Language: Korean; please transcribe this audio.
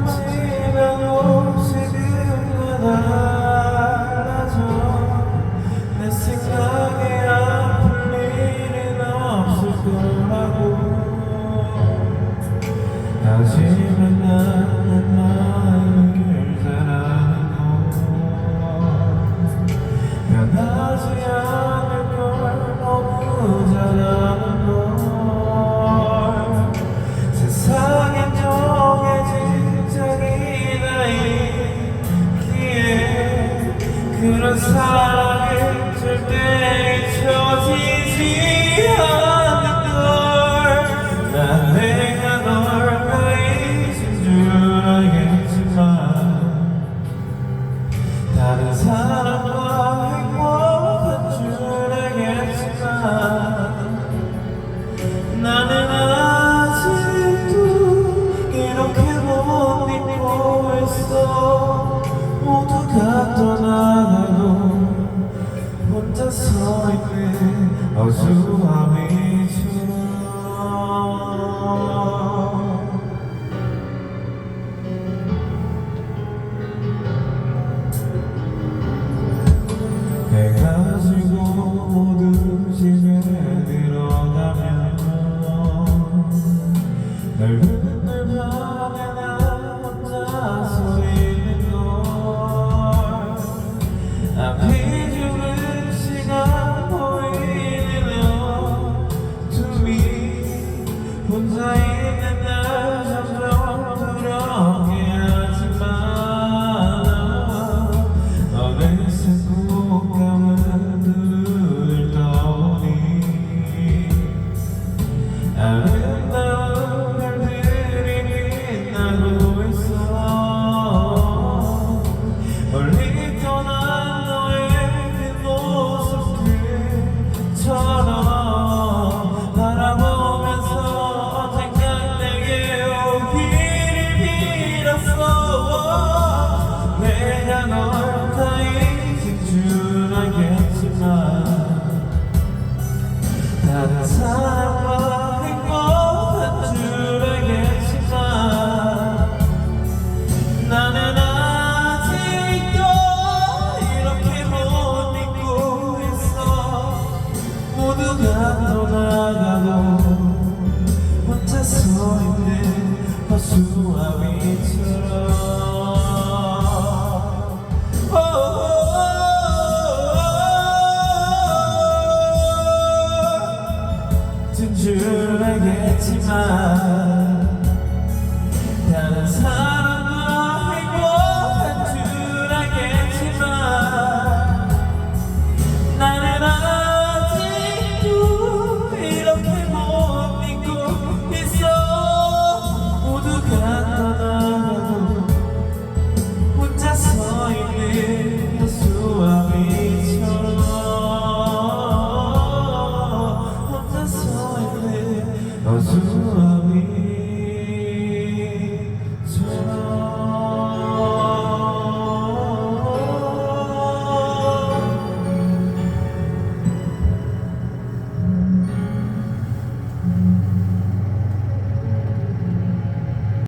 지나도 지금과 달라져 내 생각에 아플 일은 없을 거라고. 하지만 나는 잘 아는 걸 변하지 않을 걸 너무 잘아 그런 사랑을 절대 잊혀지지 않는 걸난 내가 널 가있은 줄 알겠지만 다른 사람과 행복한 줄 알겠지만 나는 아직도 이렇게 못 잊고 있어. 모두가 떠나 있는 어수아미처럼 해가 지고 모두 집에 들어가면 넓은 늘 밤에 나 혼자 서 사람과 알겠지만